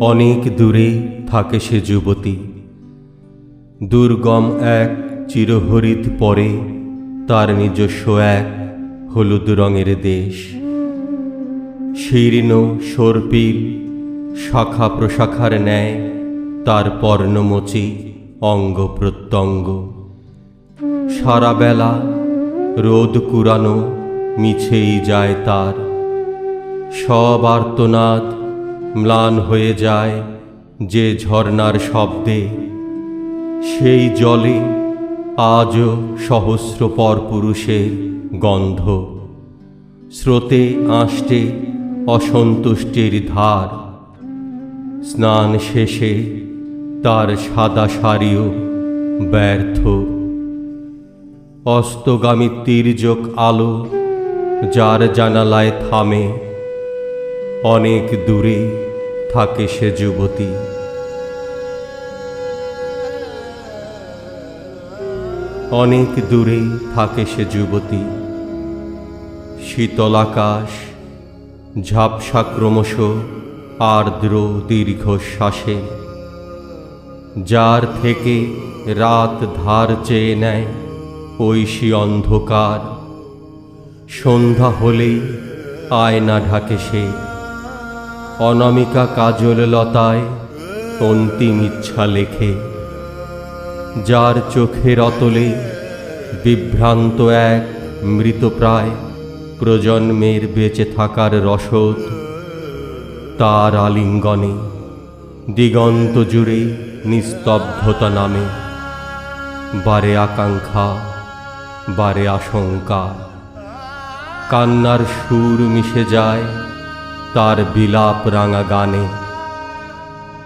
অনেক দূরে থাকে সে যুবতী। দুর্গম এক চিরহরিত পরে তার নিজস্ব এক হলুদ রঙের দেশ। শীর্ণ সর্পিল, শাখা প্রশাখার ন্যায় তার পর্ণমোচি অঙ্গ প্রত্যঙ্গ। সারাবেলা রোদ কুরানো মিছেই যায় তার। সব আর্তনাদ ম্লান হয়ে যায় যে ঝর্ণার শব্দে। সেই জলে আজও সহস্র পর পুরুষের গন্ধ। স্রোতে আষ্টে অসন্তুষ্টির ধার। স্নান শেষে তার সাদা শাড়িও ব্যর্থ। অস্তগামী তীর্যক আলো যার জানালায় থামে। অনেক দূরে থাকে সে যুবতী। অনেক দূরে থাকে সে যুবতী। শীতল আকাশ, ঝাপসা ক্রমশ আর্দ্র দীর্ঘশ্বাসে, যার থেকে রাত ধার চেয়ে নেয় ঐশী অন্ধকার। সন্ধ্যা হলেই আয়না ঢাকে সে। অনামিকা কাজল লতায় অন্তিম ইচ্ছা লেখে। যার চোখের অতলে বিভ্রান্ত এক মৃতপ্রায় প্রজন্মের বেঁচে থাকার রসদ, তার আলিঙ্গনে দিগন্ত জুড়ে নিস্তব্ধতা নামে। বারে আকাঙ্ক্ষা, বারে আশঙ্কা, কান্নার সুর মিশে যায় তার বিলাপ রাঙা গানে।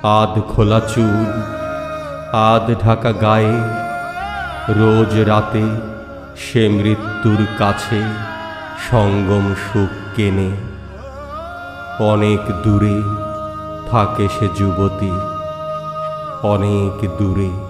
আধ খোলা চুল, আধ ঢাকা গায়ে। রোজ রাতে সে মৃত্যুর কাছে সঙ্গম সুখ কেনে। অনেক দূরে থাকে সে যুবতী, অনেক দূরে।